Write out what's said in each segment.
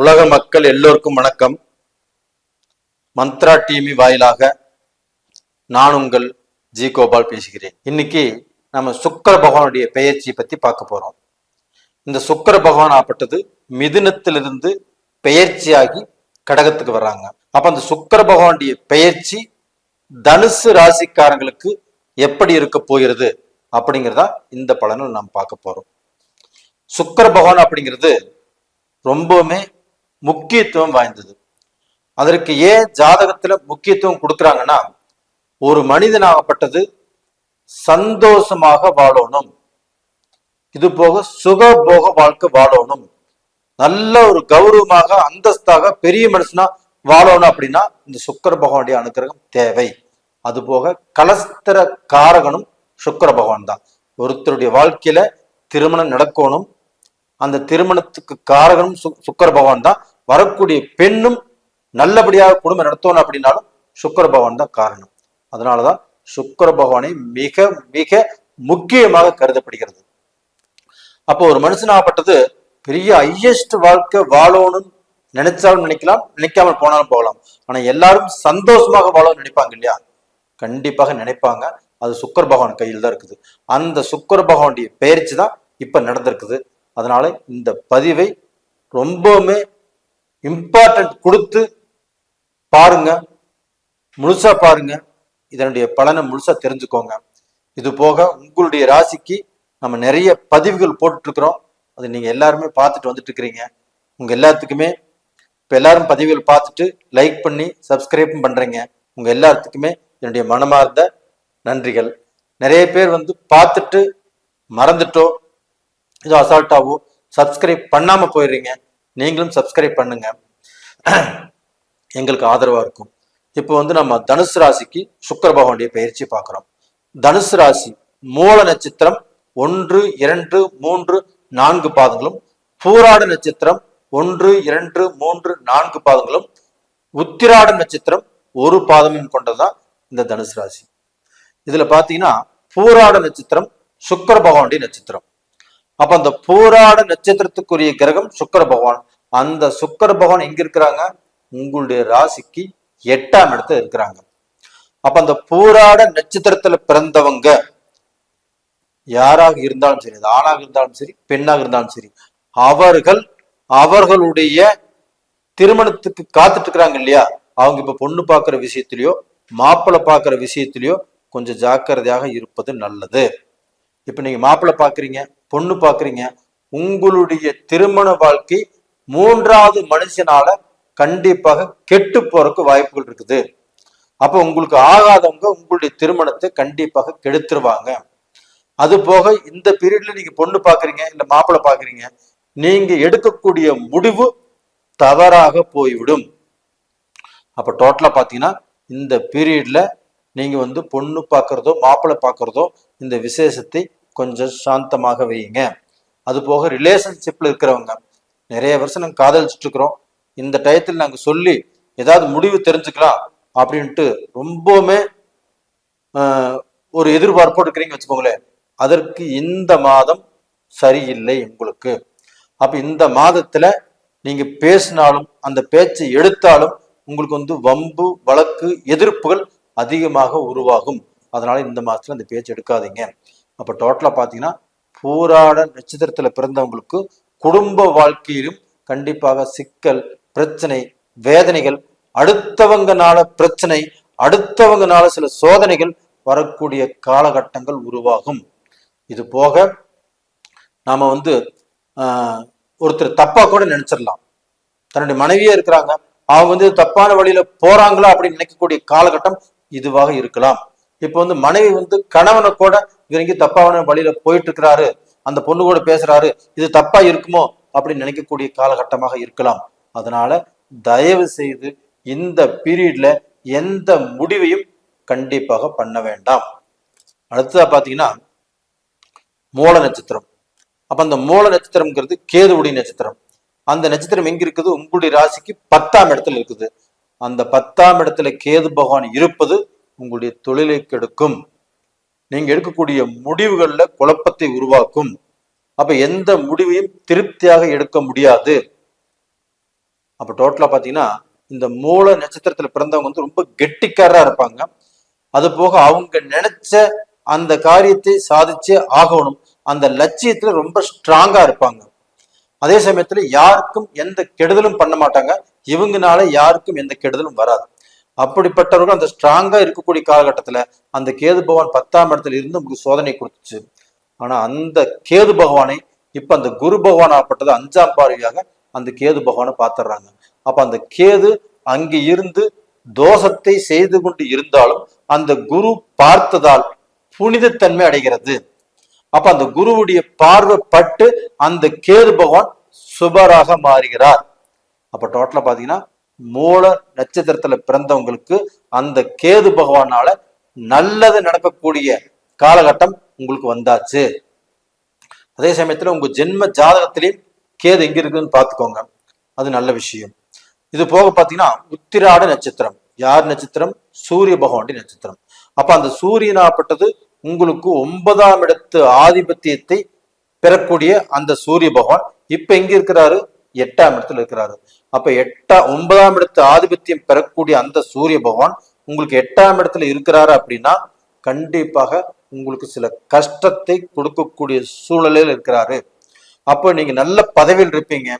உலக மக்கள் எல்லோருக்கும் வணக்கம். மந்த்ரா டிவி வாயிலாக நான் உங்கள் ஜி கோபால் பேசுகிறேன். இன்னைக்கு நம்ம சுக்கர பகவானுடைய பெயர்ச்சியை பத்தி பார்க்க போறோம். இந்த சுக்கர பகவான் ஆப்பட்டது மிதுனத்திலிருந்து பெயர்ச்சியாகி கடகத்துக்கு வர்றாங்க அப்ப அந்த சுக்கர பகவானுடைய பெயர்ச்சி தனுசு ராசிக்காரங்களுக்கு எப்படி இருக்க போகிறது அப்படிங்கிறதா இந்த பலனை நாம் பார்க்க போறோம். சுக்கர பகவான் அப்படிங்கிறது ரொம்பவுமே முக்கியத்துவம் வாய்ந்தது. அதற்கு ஏன் ஜாதகத்துல முக்கியத்துவம் கொடுக்குறாங்கன்னா ஒரு மனிதனாகப்பட்டது சந்தோஷமாக வாழணும். இது போக சுகபோக வாழ்க்கை வாழணும். நல்ல ஒரு கௌரவமாக அந்தஸ்தாக பெரிய மனுஷனா வாழணும் அப்படின்னா இந்த சுக்கர பகவானுடைய அனுக்கிரகம் தேவை. அது போக கலஸ்தர காரகனும் சுக்கர பகவான் தான். ஒருத்தருடைய வாழ்க்கையில திருமணம் நடக்கணும். அந்த திருமணத்துக்கு காரகனும் சுக்கர பகவான் தான். வரக்கூடிய பெண்ணும் நல்லபடியாக குடும்பம் நடத்தணும் அப்படின்னாலும் சுக்கர பகவான் தான் காரணம். அதனாலதான் சுக்கர பகவானை மிக மிக முக்கியமாக கருதப்படுகிறது. அப்போ ஒரு மனுஷனாகப்பட்டது பெரிய ஹையஸ்ட் வாழ்க்கை வாழணும்னு நினைச்சாலும் நினைக்கலாம் நினைக்காமல் போனாலும் போகலாம். ஆனா எல்லாரும் சந்தோஷமாக வாழணும்னு நினைப்பாங்க இல்லையா? கண்டிப்பாக நினைப்பாங்க. அது சுக்கர பகவான் கையில் தான் இருக்குது. அந்த சுக்கர பகவானுடைய பெயர்ச்சி தான் இப்ப நடந்திருக்குது. அதனால இந்த பதிவை ரொம்பவுமே இம்பார்ட்டன்ட் கொடுத்து பாருங்க. முழுசா பாருங்க. இதனுடைய பலனை முழுசா தெரிஞ்சுக்கோங்க. இது போக உங்களுடைய ராசிக்கு நம்ம நிறைய பதிவுகள் போட்டுட்ருக்குறோம். அது நீங்கள் எல்லாருமே பார்த்துட்டு வந்துட்டு இருக்கிறீங்க. உங்கள் எல்லாத்துக்குமே இப்போ எல்லாரும் பதிவுகள் பார்த்துட்டு லைக் பண்ணி சப்ஸ்கிரைபும் பண்ணுறீங்க உங்கள் எல்லாத்துக்குமே என்னுடைய மனமார்ந்த நன்றிகள். நிறைய பேர் வந்து பார்த்துட்டு மறந்துட்டோ ஏதோ அசால்ட்டாவோ சப்ஸ்கிரைப் பண்ணாமல் போயிடுறீங்க. நீங்களும் சப்ஸ்கிரைப் பண்ணுங்க. எங்களுக்கு ஆதரவா இருக்கும். இப்போ வந்து நம்ம தனுசு ராசிக்கு சுக்கர பகவானுடைய பயிற்சி பார்க்கிறோம். தனுசு ராசி மூல நட்சத்திரம் ஒன்று இரண்டு மூன்று நான்கு பாதங்களும் பூராட நட்சத்திரம் ஒன்று இரண்டு மூன்று நான்கு பாதங்களும் உத்திராட நட்சத்திரம் ஒரு பாதமும் கொண்டதுதான் இந்த தனுசு ராசி. இதுல பாத்தீங்கன்னா பூராட நட்சத்திரம் சுக்கர பகவானுடைய நட்சத்திரம். அப்ப அந்த பூராட நட்சத்திரத்துக்குரிய கிரகம் சுக்கர பகவான். அந்த சுக்கர பகவான் எங்க இருக்கிறாங்க? உங்களுடைய ராசிக்கு எட்டாம் இடத்துல இருக்கிறாங்க. அப்ப அந்த பூராட நட்சத்திரத்துல பிறந்தவங்க யாராக இருந்தாலும் சரி அது ஆணாக இருந்தாலும் சரி பெண்ணாக இருந்தாலும் சரி அவர்கள் அவர்களுடைய திருமணத்துக்கு காத்துட்டு இருக்கிறாங்க இல்லையா? அவங்க இப்ப பொண்ணு பாக்குற விஷயத்திலயோ மாப்பிள்ளை பார்க்கிற விஷயத்திலயோ கொஞ்சம் ஜாக்கிரதையாக இருப்பது நல்லது. இப்ப நீங்க மாப்பிள்ளை பாக்குறீங்க பொண்ணு பாக்குறீங்க உங்களுடைய திருமண வாழ்க்கை மூன்றாவது மனுஷனால கண்டிப்பாக கெட்டு போறதுக்கு வாய்ப்புகள் இருக்குது. அப்ப உங்களுக்கு ஆகாதவங்க உங்களுடைய திருமணத்தை கண்டிப்பாக கெடுத்துருவாங்க. அது போக இந்த பீரியட்ல நீங்க பொண்ணு பாக்குறீங்க இல்ல மாப்பிள்ளை பாக்குறீங்க நீங்க எடுக்கக்கூடிய முடிவு தவறாக போய்விடும். அப்ப டோட்டலா பாத்தீங்கன்னா இந்த பீரியட்ல நீங்க வந்து பொண்ணு பார்க்கறதோ மாப்பிள்ளை பார்க்கறதோ இந்த விசேஷத்தை கொஞ்சம் சாந்தமாக வையுங்க. அது போக ரிலேஷன்ஷிப்ல இருக்கிறவங்க நிறைய வருஷம் நாங்கள் காதலிச்சுட்டு இருக்கிறோம் இந்த டயத்தில் நாங்கள் சொல்லி ஏதாவது முடிவு தெரிஞ்சுக்கலாம் அப்படின்ட்டு ரொம்பவுமே ஆஹ், ஒரு எதிர்பார்ப்போடு இருக்கிறீங்க வச்சுக்கோங்களேன். அதற்கு இந்த மாதம் சரியில்லை உங்களுக்கு. அப்ப இந்த மாதத்துல நீங்க பேசினாலும் அந்த பேச்சை எடுத்தாலும் உங்களுக்கு வந்து வம்பு வழக்கு எதிர்ப்புகள் அதிகமாக உருவாகும். அதனால இந்த மாசத்துல அந்த பேச்சு எடுக்காதீங்க. அப்ப டோட்டலா பாத்தீங்கன்னா பூராட நட்சத்திரத்துல பிறந்தவங்களுக்கு குடும்ப வாழ்க்கையிலும் கண்டிப்பாக சிக்கல் பிரச்சனை வேதனைகள் அடுத்தவங்கனால பிரச்சனை அடுத்தவங்கனால சில சோதனைகள் வரக்கூடிய காலகட்டங்கள் உருவாகும். இது போக நாம வந்து ஆஹ், ஒருத்தர் தப்பா கூட நினைச்சிடலாம். தன்னுடைய மனைவியே இருக்கிறாங்க. அவங்க வந்து தப்பான வழியில போறாங்களா அப்படின்னு நினைக்கக்கூடிய காலகட்டம் இதுவாக இருக்கலாம். இப்போ வந்து மனைவி வந்து கணவனை கூட இவர் தப்பான வழியில போயிட்டு இருக்கிறாரு. அந்த பொண்ணு கூட பேசுறாரு இது தப்பா இருக்குமோ அப்படின்னு நினைக்கக்கூடிய காலகட்டமாக இருக்கலாம். அதனால தயவு செய்து இந்த பீரியட்ல எந்த முடிவையும் கண்டிப்பாக பண்ண வேண்டாம். அடுத்ததா பாத்தீங்கன்னா மூல நட்சத்திரம். அப்ப அந்த மூல நட்சத்திரம்ங்கிறது கேதுவுடைய நட்சத்திரம். அந்த நட்சத்திரம் எங்க இருக்குது? உங்களுடைய ராசிக்கு பத்தாம் இடத்துல இருக்குது. அந்த பத்தாம் இடத்துல கேது பகவான் இருப்பது உங்களுடைய தொழிலை கெடுக்கும் நீங்க எடுக்கக்கூடிய முடிவுகள்ல குழப்பத்தை உருவாக்கும். அப்ப எந்த முடிவையும் திருப்தியாக எடுக்க முடியாது. அப்ப டோட்டலா பாத்தீங்கன்னா இந்த மூல நட்சத்திரத்துல பிறந்தவங்க வந்து ரொம்ப கெட்டிக்காரரா இருப்பாங்க. அது போக அவங்க நினைச்ச அந்த காரியத்தை சாதிச்சே ஆகணும். அந்த லட்சியத்துல ரொம்ப ஸ்ட்ராங்கா இருப்பாங்க. அதே சமயத்துல யாருக்கும் எந்த கெடுதலும் பண்ண மாட்டாங்க. இவங்கனால யாருக்கும் எந்த கெடுதலும் வராது. அப்படிப்பட்டவர்கள் அந்த ஸ்ட்ராங்கா இருக்கக்கூடிய காலகட்டத்துல அந்த கேது பகவான் பத்தாம் இடத்துல இருந்து நமக்கு சோதனை கொடுத்துச்சு. ஆனா அந்த கேது பகவானை இப்ப அந்த குரு பகவான் ஆப்பட்டது அஞ்சாம் பார்வையாக அந்த கேது பகவானை பார்த்துடுறாங்க. அப்ப அந்த கேது அங்கு இருந்து தோஷத்தை செய்து கொண்டு இருந்தாலும் அந்த குரு பார்த்ததால் புனிதத்தன்மை அடைகிறது. அப்ப அந்த குருவுடைய பார்வை பட்டு அந்த கேது பகவான் சுபராக மாறுகிறார். அப்ப டோட்டலா பாத்தீங்கன்னா மூல நட்சத்திரத்துல பிறந்தவங்களுக்கு அந்த கேது பகவானால நல்லது நடக்கக்கூடிய காலகட்டம் உங்களுக்கு வந்தாச்சு. அதே சமயத்துல உங்க ஜென்ம ஜாதகத்திலேயும் கேது எங்க இருக்குன்னு பாத்துக்கோங்க அது நல்ல விஷயம். இது போக பாத்தீங்கன்னா உத்திராட நட்சத்திரம். யார் நட்சத்திரம்? சூரிய பகவானுடைய நட்சத்திரம். அப்ப அந்த சூரியனாப்பட்டது உங்களுக்கு ஒன்பதாம் இடத்து ஆதிபத்தியத்தை பெறக்கூடிய அந்த சூரிய பகவான் இப்ப எங்க இருக்கிறாரு? எட்டாம் இடத்துல இருக்கிறாரு. அப்ப எட்டா ஒன்பதாம் இடத்து ஆதிபத்தியம் பெறக்கூடிய அந்த சூரிய பகவான் உங்களுக்கு எட்டாம் இடத்துல இருக்கிறாரு அப்படின்னா கண்டிப்பாக உங்களுக்கு சில கஷ்டத்தை கொடுக்கக்கூடிய சூழலில் இருக்கிறாரு. அப்போ நீங்க நல்ல பதவியில் இருப்பீங்க.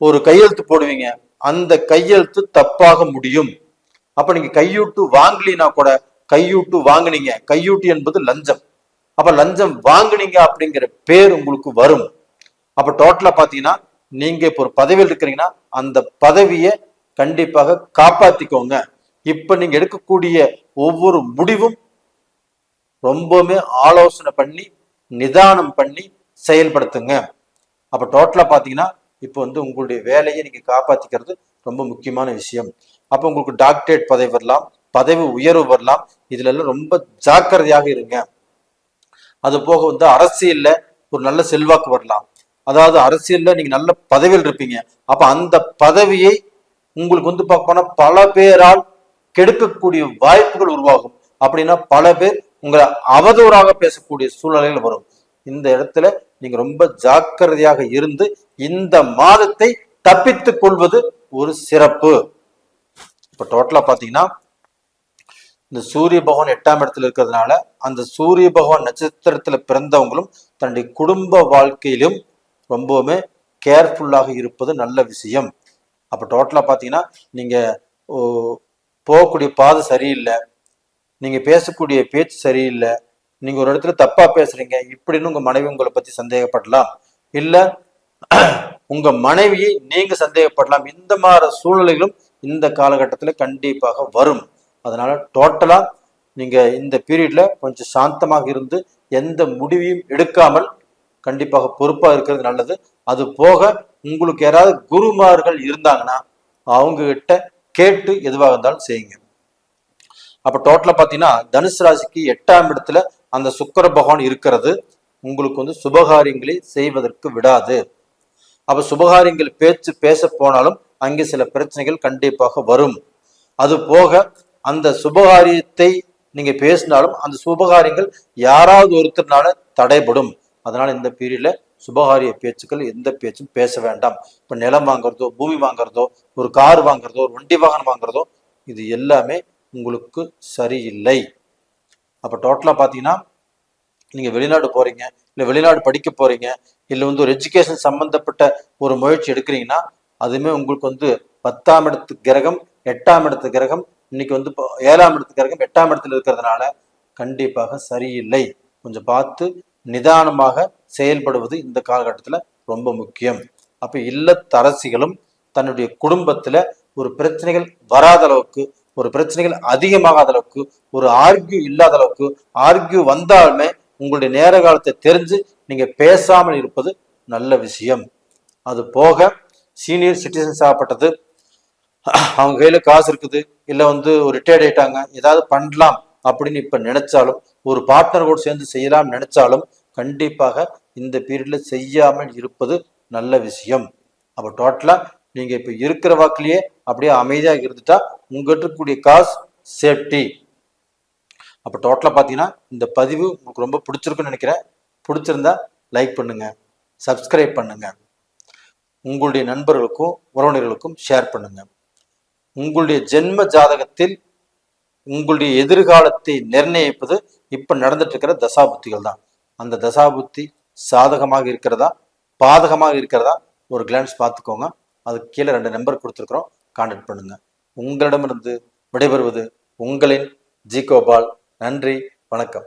ஒரு கையெழுத்து போடுவீங்க. அந்த கையெழுத்து தப்பாக முடியும். அப்ப நீங்க கையூட்டு வாங்கலினா கூட கையூட்டு வாங்குனீங்க. கையூட்டு என்பது லஞ்சம். அப்ப லஞ்சம் வாங்குனீங்க அப்படிங்கிற பேர் உங்களுக்கு வரும். அப்ப டோட்டலா பாத்தீங்கன்னா நீங்க இப்போ ஒரு பதவியில் இருக்கிறீங்கன்னா அந்த பதவியை கண்டிப்பாக காப்பாத்திக்கோங்க. இப்ப நீங்க எடுக்கக்கூடிய ஒவ்வொரு முடிவும் ரொம்பவுமே ஆலோசனை பண்ணி நிதானம் பண்ணி செயல்படுத்துங்க. அப்ப டோட்டலா பாத்தீங்கன்னா இப்போ வந்து உங்களுடைய வேலையை நீங்க காப்பாத்திக்கிறது ரொம்ப முக்கியமான விஷயம். அப்ப உங்களுக்கு டாக்டரேட் பதவி வரலாம் பதவி உயர்வு வரலாம். இதுல எல்லாம் ரொம்ப ஜாக்கிரதையாக இருங்க. அது போக வந்து அரசியல்ல ஒரு நல்ல செல்வாக்கு வரலாம். அதாவது அரசியல்ல நீங்க நல்ல பதவியில் இருப்பீங்க. அப்ப அந்த பதவியை உங்களுக்கு வந்து பார்க்க போனா பல பேரால் கெடுக்கக்கூடிய வாய்ப்புகள் உருவாகும். அப்படின்னா பல பேர் உங்களை அவதூறாக பேசக்கூடிய சூழ்நிலைகள் வரும். இந்த இடத்துல நீங்க ரொம்ப ஜாக்கிரதையாக இருந்து இந்த மாதத்தை தப்பித்துக் கொள்வது ஒரு சிறப்பு. இப்ப டோட்டலா பாத்தீங்கன்னா இந்த சூரிய பகவான் எட்டாம் இடத்துல இருக்கிறதுனால அந்த சூரிய பகவான் நட்சத்திரத்துல பிறந்தவங்களும் தன்னுடைய குடும்ப வாழ்க்கையிலும் ரொம்பவுமே கேர்ஃபுல்லாக இருப்பது நல்ல விஷயம். அப்போ டோட்டலாக பார்த்தீங்கன்னா நீங்கள் ஓ, போகக்கூடிய பாதை சரியில்லை நீங்கள் பேசக்கூடிய பேச்சு சரியில்லை நீங்கள் ஒரு இடத்துல தப்பாக பேசுகிறீங்க இப்படின்னு உங்கள் மனைவி உங்களை பற்றி சந்தேகப்படலாம். இல்லை உங்கள் மனைவியை நீங்கள் சந்தேகப்படலாம். இந்த மாதிரி சூழ்நிலைகளும் இந்த காலகட்டத்தில் கண்டிப்பாக வரும். அதனால் டோட்டலாக நீங்கள் இந்த பீரியடில் கொஞ்சம் சாந்தமாக இருந்து எந்த முடிவையும் எடுக்காமல் கண்டிப்பாக பொறுப்பாக இருக்கிறது நல்லது. அது போக உங்களுக்கு யாராவது குருமார்கள் இருந்தாங்கன்னா அவங்க கிட்ட கேட்டு எதுவாக இருந்தாலும் செய்யுங்க. அப்ப டோட்டலா பாத்தீங்கன்னா தனுசு ராசிக்கு எட்டாம் இடத்துல அந்த சுக்கர பகவான் இருக்கிறது. உங்களுக்கு வந்து சுபகாரியங்களை செய்வதற்கு விடாது. அப்ப சுபகாரியங்கள் பேச்சு பேச போனாலும் அங்கே சில பிரச்சனைகள் கண்டிப்பாக வரும். அது போக அந்த சுபகாரியத்தை நீங்க பேசினாலும் அந்த சுபகாரியங்கள் யாராவது ஒருத்தர்னால தடைபடும். அதனால இந்த பீரியட்ல சுபகாரிய பேச்சுக்கள் எந்த பேச்சும் பேச வேண்டாம். இப்ப நிலம் வாங்குறதோ பூமி வாங்குறதோ ஒரு கார் வாங்குறதோ ஒரு வண்டி வாகனம் வாங்குறதோ இது எல்லாமே உங்களுக்கு சரியில்லை. அப்ப டோட்டலா பாத்தீங்கன்னா நீங்க வெளிநாடு போறீங்க இல்ல வெளிநாடு படிக்க போறீங்க இல்லை வந்து ஒரு எஜுகேஷன் சம்மந்தப்பட்ட ஒரு முயற்சி எடுக்கிறீங்கன்னா அதுவுமே உங்களுக்கு வந்து பத்தாம் இடத்து கிரகம் எட்டாம் இடத்து கிரகம் இன்னைக்கு வந்து இப்போ ஏழாம் இடத்து கிரகம் எட்டாம் இடத்துல இருக்கிறதுனால கண்டிப்பாக சரியில்லை. கொஞ்சம் பார்த்து நிதானமாக செயல்படுவது இந்த காலகட்டத்தில் ரொம்ப முக்கியம். அப்போ இல்லத்தரசிகளும் தன்னுடைய குடும்பத்தில் ஒரு பிரச்சனைகள் வராத அளவுக்கு ஒரு பிரச்சனைகள் அதிகமாகாத அளவுக்கு ஒரு ஆர்கியூ இல்லாத அளவுக்கு ஆர்கியூ வந்தாலுமே உங்களுடைய நேர காலத்தை தெரிஞ்சு நீங்கள் பேசாமல் இருப்பது நல்ல விஷயம். அது போக சீனியர் சிட்டிசன்ஸ் ஆகப்பட்டது அவங்க கையில் காசு இருக்குது இல்லை வந்து ரிட்டையர்ட் ஆயிட்டாங்க ஏதாவது பண்ணலாம். அப்படின்னு இப்ப நினைச்சாலும் ஒரு பார்ட்னர் கூட சேர்ந்து செய்யலாம் நினைச்சாலும் கண்டிப்பாக இந்த பீரியட்ல செய்யாமல் இருப்பது நல்ல விஷயம். அப்ப டோட்டலா நீங்க இப்ப இருக்கிற வாக்குலயே அப்படியே அமைதியா இருந்துட்டா உங்ககிட்ட இருக்கக்கூடிய காசு சேஃப்டி அப்ப டோட்டலா பாத்தீங்கன்னா இந்த பதிவு உங்களுக்கு ரொம்ப பிடிச்சிருக்குன்னு நினைக்கிறேன். பிடிச்சிருந்தா லைக் பண்ணுங்க சப்ஸ்கிரைப் பண்ணுங்க. உங்களுடைய நண்பர்களுக்கும் உறவினர்களுக்கும் ஷேர் பண்ணுங்க. உங்களுடைய ஜென்ம ஜாதகத்தில் உங்களுடைய எதிர்காலத்தை நிர்ணயிப்பது இப்ப நடந்துட்டு இருக்கிற தசாபுத்திகள் தான். அந்த தசாபுத்தி சாதகமாக இருக்கிறதா? பாதகமாக இருக்கிறதா? ஒரு கிளான்ஸ் பார்த்துக்கோங்க. அதுக்கு கீழே ரெண்டு நம்பர் கொடுத்துருக்குறோம். கான்டாக்ட் பண்ணுங்க. உங்களிடமிருந்து விடைபெறுவது உங்களின் ஜி கோபால். நன்றி. வணக்கம்.